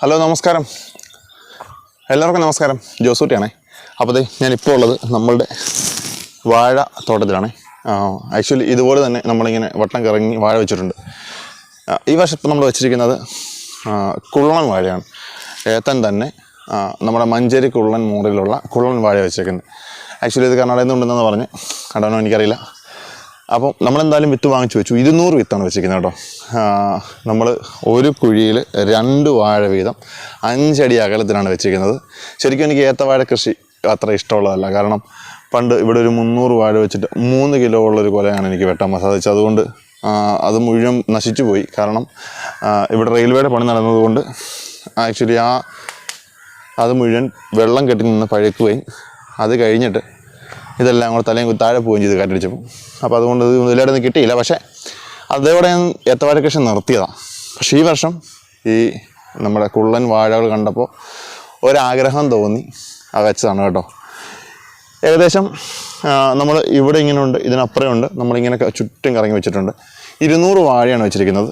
Hello നമസ്കാരം. എല്ലാവർക്കും നമസ്കാരം. ജോസൂട്ടിയാണേ. അപ്പോൾ ഞാൻ ഞാനിപ്പോൾ ഉള്ളത് നമ്മളുടെ വാഴ തോട്ടത്തിലാണ്. ആക്ച്വലി ഇതുപോലെ തന്നെ നമ്മളിങ്ങനെ വട്ടം കറങ്ങി വാഴ വെച്ചിട്ടുണ്ട്. ഈ വർഷം ഇപ്പം നമ്മൾ വെച്ചിരിക്കുന്നത് കുള്ളൻ വാഴയാണ്. ഏത്തൻ തന്നെ നമ്മുടെ മഞ്ചേരി കുള്ളൻ മൂറിലുള്ള കുള്ളൻ വാഴ വെച്ചേക്കുന്നത്. ആക്ച്വലി ഇത് കർണാടകയിൽ നിന്നുണ്ടെന്ന് പറഞ്ഞ് കണ്ടോ എനിക്കറിയില്ല. അപ്പം നമ്മളെന്തായാലും വിത്ത് വാങ്ങിച്ചു വെച്ചു. ഇരുന്നൂറ് വിത്താണ് വെച്ചിരിക്കുന്നത് കേട്ടോ. നമ്മൾ ഒരു കുഴിയിൽ രണ്ട് വാഴ വീതം അഞ്ചടി അകലത്തിലാണ് വെച്ചിരിക്കുന്നത്. ശരിക്കും എനിക്ക് ഏത്തവാഴ കൃഷി അത്ര ഇഷ്ടമുള്ളതല്ല. കാരണം പണ്ട് ഇവിടെ ഒരു മുന്നൂറ് വാഴ വെച്ചിട്ട് മൂന്ന് കിലോ ഉള്ളൊരു കൊലയാണ് എനിക്ക് വെട്ടാൻ സാധിച്ചത്. അതുകൊണ്ട് അത് മുഴുവൻ നശിച്ചു പോയി. കാരണം ഇവിടെ റെയിൽവേയുടെ പണി നടന്നതുകൊണ്ട് ആക്ച്വലി ആ അത് മുഴുവൻ വെള്ളം കെട്ടി നിന്ന് പഴുക്കുകയും അത് കഴിഞ്ഞിട്ട് ഇതെല്ലാം കൂടെ തലയും താഴെ പോവുകയും ചെയ്ത് കാറ്റടിച്ചപ്പോൾ. അപ്പോൾ അതുകൊണ്ട് ഇത് ഇതിലായിട്ടൊന്നും കിട്ടിയില്ല. പക്ഷേ അതേപോലെ ഞാൻ ഏത്തവാഴ കൃഷി നിർത്തിയതാണ്. പക്ഷേ ഈ വർഷം ഈ നമ്മുടെ കുള്ളൻ വാഴകൾ കണ്ടപ്പോൾ ഒരാഗ്രഹം തോന്നി. അത് വെച്ചതാണ് കേട്ടോ. ഏകദേശം നമ്മൾ ഇവിടെ ഇങ്ങനെ ഉണ്ട് ഇതിനപ്പുറം ഉണ്ട് നമ്മളിങ്ങനെ ചുറ്റും കറങ്ങി വെച്ചിട്ടുണ്ട്. ഇരുന്നൂറ് വാഴയാണ് വെച്ചിരിക്കുന്നത്.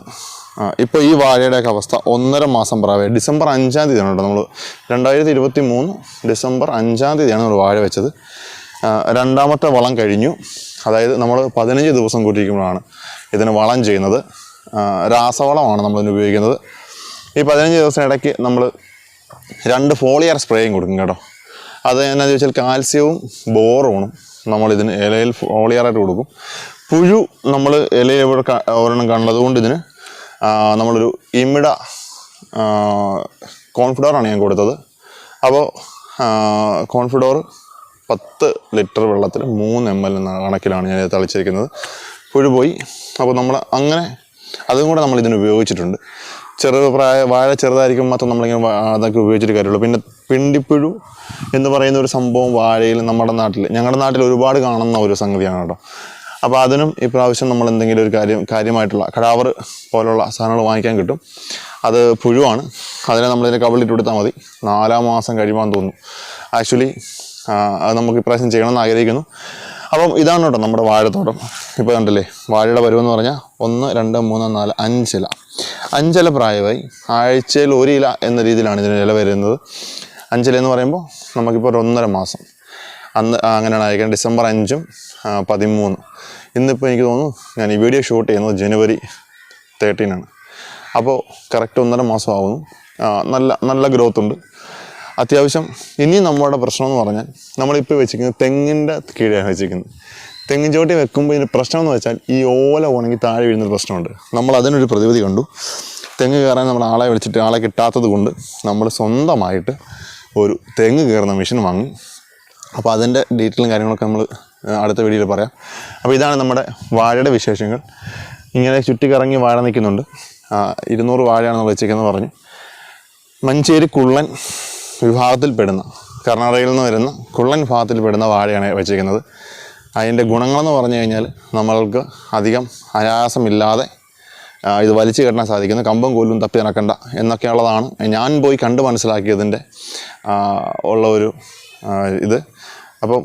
ഇപ്പോൾ ഈ വാഴയുടെയൊക്കെ അവസ്ഥ ഒന്നര മാസം പ്രാവേ. ഡിസംബർ അഞ്ചാം തീയതിയാണ് കേട്ടോ നമ്മൾ രണ്ടായിരത്തി ഇരുപത്തി മൂന്ന് ഡിസംബർ അഞ്ചാം തീയതിയാണ് നമ്മൾ വാഴ വെച്ചത്. രണ്ടാമത്തെ വളം കഴിഞ്ഞു. അതായത് നമ്മൾ പതിനഞ്ച് ദിവസം കൂട്ടിയിരിക്കുമ്പോഴാണ് ഇതിന് വളം ചെയ്യുന്നത്. രാസവളമാണ് നമ്മളിതിന് ഉപയോഗിക്കുന്നത്. ഈ പതിനഞ്ച് ദിവസം ഇടയ്ക്ക് നമ്മൾ രണ്ട് ഫോളിയർ സ്പ്രേയും കൊടുക്കും കേട്ടോ. അത് എന്നാന്ന് ചോദിച്ചാൽ കാൽസ്യവും ബോറോണും നമ്മളിതിന് ഇലയിൽ ഫോളിയറായിട്ട് കൊടുക്കും. പുഴു നമ്മൾ ഇലയിൽ ഒരെണ്ണം കാണുന്നത് കൊണ്ട് ഇതിന് നമ്മളൊരു ഇമിട കോൺഫിഡോറാണ് ഞാൻ കൊടുത്തത്. അപ്പോൾ കോൺഫിഡോർ പത്ത് ലിറ്റർ വെള്ളത്തിൽ മൂന്ന് എം എൽ എന്ന കണക്കിലാണ് ഞാൻ തളിച്ചിരിക്കുന്നത്. പുഴു പോയി അപ്പോൾ നമ്മൾ അങ്ങനെ അതും കൂടെ നമ്മൾ ഇതിന് ഉപയോഗിച്ചിട്ടുണ്ട്. ചെറു പ്രായ വാഴ ചെറുതായിരിക്കും മാത്രം നമ്മളിങ്ങനെ അതൊക്കെ ഉപയോഗിച്ചിട്ട് കാര്യമുള്ളൂ. പിന്നെ പിണ്ടിപ്പുഴു എന്ന് പറയുന്ന ഒരു സംഭവം വാഴയിൽ നമ്മുടെ നാട്ടിൽ ഞങ്ങളുടെ നാട്ടിൽ ഒരുപാട് കാണുന്ന ഒരു സംഗതിയാണ് കേട്ടോ. അപ്പോൾ അതിനും ഇപ്രാവശ്യം നമ്മൾ എന്തെങ്കിലും ഒരു കാര്യം കാര്യമായിട്ടുള്ള കടാവർ പോലുള്ള സാധനങ്ങൾ വാങ്ങിക്കാൻ കിട്ടും. അത് പുഴുവാണ്. അതിനെ നമ്മളിതിനെ കവളിട്ട് കൊടുത്താൽ മതി. നാലാം മാസം കഴിയുമ്പോൾ തോന്നുന്നു. ആക്ച്വലി അത് നമുക്ക് ഇപ്രാവശ്യം ചെയ്യണമെന്ന് ആഗ്രഹിക്കുന്നു. അപ്പം ഇതാണ് കേട്ടോ നമ്മുടെ വാഴത്തോട്ടം. ഇപ്പോൾ കണ്ടല്ലേ വാഴയുടെ പരുവെന്ന് പറഞ്ഞാൽ ഒന്ന് രണ്ട് മൂന്ന് നാല് അഞ്ചില. അഞ്ചില പ്രായമായി ആഴ്ചയിൽ ഒരു ഇല എന്ന രീതിയിലാണ് ഇതിന് ഇല വരുന്നത്. അഞ്ചില എന്ന് പറയുമ്പോൾ നമുക്കിപ്പോൾ ഒരു ഒന്നര മാസം. അന്ന് അങ്ങനെയാണ് അയക്കുന്നത് ഡിസംബർ അഞ്ചും പതിമൂന്നും. ഇന്നിപ്പോൾ എനിക്ക് തോന്നുന്നു ഞാൻ ഈ വീഡിയോ ഷൂട്ട് ചെയ്യുന്നത് ജനുവരി തേർട്ടീനാണ്. അപ്പോൾ കറക്റ്റ് ഒന്നര മാസം ആവുന്നു. നല്ല നല്ല ഗ്രോത്ത് ഉണ്ട്. അത്യാവശ്യം ഇനി നമ്മുടെ പ്രശ്നം എന്ന് പറഞ്ഞാൽ നമ്മളിപ്പോൾ വെച്ചിരിക്കുന്നത് തെങ്ങിന്റെ കീഴെയാണ് വെച്ചിരിക്കുന്നത്. തെങ്ങിൻ ചോട്ടി വെക്കുമ്പോൾ ഇതിന് പ്രശ്നം എന്ന് വെച്ചാൽ ഈ ഓല ഉണങ്ങി താഴെ വീഴുന്നൊരു പ്രശ്നമുണ്ട്. നമ്മൾ അതിനൊരു പ്രതിവിധി കണ്ടു. തെങ്ങ് കയറാൻ നമ്മൾ ആളെ വിളിച്ചിട്ട് ആളെ കിട്ടാത്തത് കൊണ്ട് നമ്മൾ സ്വന്തമായിട്ട് ഒരു തെങ്ങ് കയറുന്ന മെഷീൻ വാങ്ങി. അപ്പോൾ അതിന്റെ ഡീറ്റെയിലും കാര്യങ്ങളൊക്കെ നമ്മൾ അടുത്ത വീഡിയോയിൽ പറയാം. അപ്പോൾ ഇതാണ് നമ്മുടെ വാഴയുടെ വിശേഷങ്ങൾ. ഇങ്ങനെ ചുറ്റിക്കറങ്ങി വാഴ നിൽക്കുന്നുണ്ട്. ഇരുന്നൂറ് വാഴയാണ് നമ്മൾ വെച്ചേക്കുന്നത് പറഞ്ഞു. മഞ്ചേരി കുള്ളൻ വിഭാഗത്തിൽപ്പെടുന്ന കർണാടകയിൽ നിന്ന് വരുന്ന കുള്ളൻ വിഭാഗത്തിൽപ്പെടുന്ന വാഴയാണ് വെച്ചിരിക്കുന്നത്. അതിന്റെ ഗുണങ്ങളെന്ന് പറഞ്ഞു കഴിഞ്ഞാൽ നമ്മൾക്ക് അധികം അനായാസമില്ലാതെ ഇത് വലിച്ചു കെട്ടാൻ സാധിക്കുന്നു. കമ്പം കോലും തപ്പി നടക്കണ്ട എന്നൊക്കെയുള്ളതാണ് ഞാൻ പോയി കണ്ട് മനസ്സിലാക്കിയതിന്റെ ഉള്ള ഒരു ഇത്. അപ്പം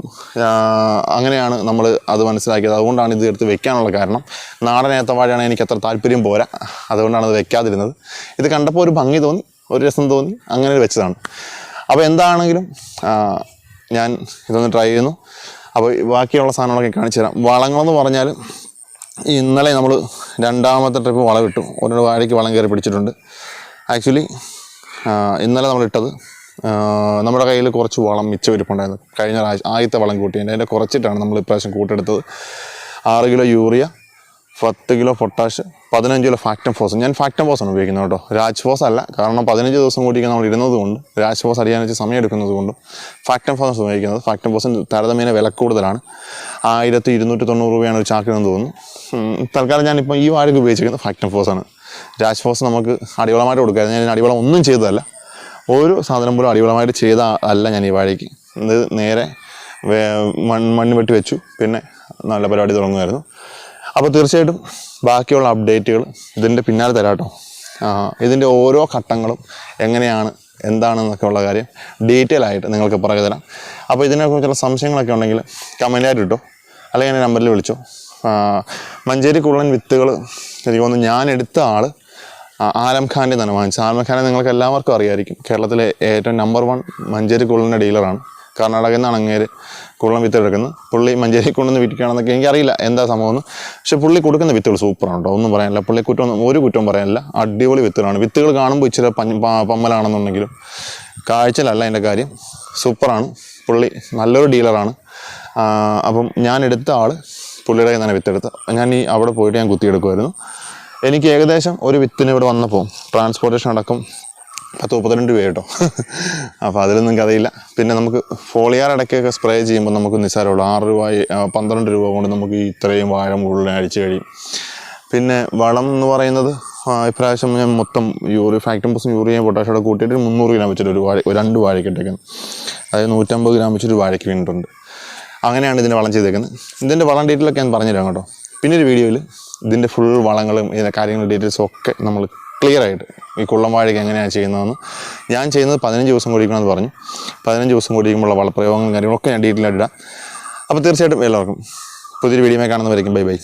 അങ്ങനെയാണ് നമ്മൾ അത് മനസ്സിലാക്കിയത്. അതുകൊണ്ടാണ് ഇത് എടുത്ത് വെക്കാനുള്ള കാരണം. നാടൻ ഏത്തവാഴയാണ് എനിക്ക് അത്ര താല്പര്യം പോരാ. അതുകൊണ്ടാണ് അത് വെക്കാതിരുന്നത്. ഇത് കണ്ടപ്പോൾ ഒരു ഭംഗി തോന്നി ഒരു രസം തോന്നി അങ്ങനെ വെച്ചതാണ്. അപ്പോൾ എന്താണെങ്കിലും ഞാൻ ഇതൊന്ന് ട്രൈ ചെയ്യുന്നു. അപ്പോൾ ബാക്കിയുള്ള സാധനങ്ങളൊക്കെ കാണിച്ചു തരാം. വളങ്ങളെന്ന് പറഞ്ഞാൽ ഇന്നലെ നമ്മൾ രണ്ടാമത്തെ ട്രിപ്പ് വളം ഇട്ടു. ഒരു വാഴയ്ക്ക് വളം കയറി പിടിച്ചിട്ടുണ്ട്. ആക്ച്വലി ഇന്നലെ നമ്മൾ ഇട്ടത് നമ്മുടെ കയ്യിൽ കുറച്ച് വളം മിച്ചം ഇരിപ്പുണ്ടായിരുന്നു കഴിഞ്ഞ ആദ്യത്തെ വളം കൂട്ടിയതിന്റെ അതിന്റെ കുറച്ചിട്ടാണ് നമ്മൾ ഇപ്രാവശ്യം കൂട്ടെടുത്തത്. ആറ് കിലോ യൂറിയ പത്ത് കിലോ പൊട്ടാഷ് പതിനഞ്ച് കിലോ ഫാക്ടം ഫോസ് ഞാൻ ഫാക്ടം ആണ് ഉപയോഗിക്കുന്നത് കേട്ടോ. രാജ് ഫോസ് അല്ല. കാരണം പതിനഞ്ച് ദിവസം കൂടി നമ്മൾ ഇരുന്നത് കൊണ്ട് രാജ് ഫോസ് അറിയാൻ വെച്ച് സമയം എടുക്കുന്നത് കൊണ്ടും ഫാക്ടം ഫോസ് ഉപയോഗിക്കുന്നത്. ഫാക്ടം ഫോസിന് താരതമ്യേന വില കൂടുതലാണ്. ആയിരത്തി ഇരുന്നൂറ്റി തൊണ്ണൂറ് രൂപയാണ് ഒരു ചാക്കിനെന്ന് തോന്നുന്നു. തൽക്കാലം ഞാനിപ്പോൾ ഈ വാഴയ്ക്ക് ഉപയോഗിച്ചിരിക്കുന്നത് ഫാക്ടം ഫോസ് ആണ്. രാജ് ഫോസ് നമുക്ക് അടിവളമായിട്ട് കൊടുക്കാതെ ഞാൻ അടിവളം ഒന്നും ചെയ്തതല്ല. ഓരോ സാധനം പോലും അടിവളമായിട്ട് ചെയ്ത അല്ല ഞാൻ ഈ വാഴയ്ക്ക് ഇത് നേരെ മണ്ണ് വെട്ടി വെച്ചു. പിന്നെ നല്ല പരിപാടി തുടങ്ങുമായിരുന്നു. അപ്പോൾ തീർച്ചയായിട്ടും ബാക്കിയുള്ള അപ്ഡേറ്റുകൾ ഇതിന്റെ പിന്നാലെ തരാം കേട്ടോ ഇതിന്റെ ഓരോ ഘട്ടങ്ങളും എങ്ങനെയാണ് എന്താണെന്നൊക്കെ ഉള്ള കാര്യം ഡീറ്റെയിൽ ആയിട്ട് നിങ്ങൾക്ക് പറഞ്ഞു തരാം. അപ്പോൾ ഇതിനെക്കുറിച്ചുള്ള സംശയങ്ങളൊക്കെ ഉണ്ടെങ്കിൽ കമന്റായിട്ട് ഇട്ടോ അല്ലെങ്കിൽ എന്റെ നമ്പറിൽ വിളിച്ചോ. മഞ്ചേരി കുള്ളൻ വിത്തുകൾ എനിക്ക് തോന്നുന്നു ഞാൻ എടുത്ത ആൾ ആലംഖാന്റെ ആലം ഖാന്റെ തന്നെ വാങ്ങിച്ചു ആലം ഖാനെ നിങ്ങൾക്ക് എല്ലാവർക്കും അറിയായിരിക്കും. കേരളത്തിലെ ഏറ്റവും നമ്പർ വൺ മഞ്ചേരി കുള്ളന്റെ ഡീലറാണ് കർണാടകയിൽ നിന്നാണ് അങ്ങേര് കുള്ളം വിത്ത് എടുക്കുന്നത്. പുള്ളി മഞ്ചേരി കൊണ്ടുവന്ന് വിറ്റിക്കുകയാണെന്നൊക്കെ എനിക്കറിയില്ല എന്താ സംഭവം എന്ന്. പക്ഷെ പുള്ളി കൊടുക്കുന്ന വിത്തുകൾ സൂപ്പറാണ് കേട്ടോ ഒന്നും പറയാനില്ല. പുള്ളി കുറ്റം ഒരു കുറ്റവും പറയാനില്ല. അടിപൊളി വിത്തുകളാണ്. വിത്തുകൾ കാണുമ്പോൾ ഇച്ചിരി പമ്മലാണെന്നുണ്ടെങ്കിലും കാഴ്ചയിലല്ല എന്റെ കാര്യം. സൂപ്പറാണ്. പുള്ളി നല്ലൊരു ഡീലറാണ്. അപ്പം ഞാൻ എടുത്ത ആൾ പുള്ളിയുടെ കയ്യിൽ വിത്തെടുത്ത്. ഞാൻ ഈ അവിടെ പോയിട്ട് ഞാൻ കുത്തിയെടുക്കുമായിരുന്നു. എനിക്ക് ഏകദേശം ഒരു വിത്തിന് ഇവിടെ വന്നപ്പോൾ ട്രാൻസ്പോർട്ടേഷൻ അടക്കം പത്ത് മുപ്പത്തിരണ്ട് രൂപ കേട്ടോ അപ്പോൾ അതിലൊന്നും കഥയില്ല. പിന്നെ നമുക്ക് ഫോളിയാർ ഇടയ്ക്കൊക്കെ സ്പ്രേ ചെയ്യുമ്പോൾ നമുക്ക് നിസ്സാരമുള്ളൂ ആറ് രൂപ പന്ത്രണ്ട് രൂപ കൊണ്ട് നമുക്ക് ഇത്രയും വാഴ മുകളിൽ അടിച്ചു കഴിയും. പിന്നെ വളം എന്ന് പറയുന്നത് ഇപ്രാവശ്യം ഞാൻ മൊത്തം യൂറി ഫാക്ടംബസും യൂറിയയും പൊട്ടാഷോടെ കൂട്ടിയിട്ട് മുന്നൂറ് ഗ്രാം വെച്ചിട്ട് ഒരു വാഴ രണ്ട് വാഴയ്ക്ക് ഇട്ടേക്കുന്നത് അതായത് നൂറ്റമ്പത് ഗ്രാം വെച്ചൊരു വാഴയ്ക്ക് വീണിട്ടുണ്ട്. അങ്ങനെയാണ് ഇതിന്റെ വളം ചെയ്തേക്കുന്നത്. ഇതിന്റെ വളം ഡീറ്റെയിലൊക്കെ ഞാൻ പറഞ്ഞുതരാം കേട്ടോ. പിന്നെ ഒരു വീഡിയോയിൽ ഇതിന്റെ ഫുൾ വളങ്ങളും ഇതിന്റെ കാര്യങ്ങളും ഡീറ്റെയിൽസും ഒക്കെ നമ്മൾ ക്ലിയർ ആയിട്ട് ഈ കുള്ളമാഴിക എങ്ങനെയാണ് ചെയ്യുന്നതെന്ന്. ഞാൻ ചെയ്യുന്നത് പതിനഞ്ച് ദിവസം കുടിക്കണമെന്ന് പറഞ്ഞു. പതിനഞ്ച് ദിവസം കുടിക്കുമ്പോഴുള്ള വളപ്രയോഗങ്ങളും കാര്യങ്ങളൊക്കെ ഞാൻ ഡീറ്റെയിൽ ആയിട്ട് ഇടാം. അപ്പോൾ തീർച്ചയായിട്ടും എല്ലാവർക്കും പുതിയൊരു വീഡിയോ കാണുന്നവരേക്കും ബൈ ബൈ.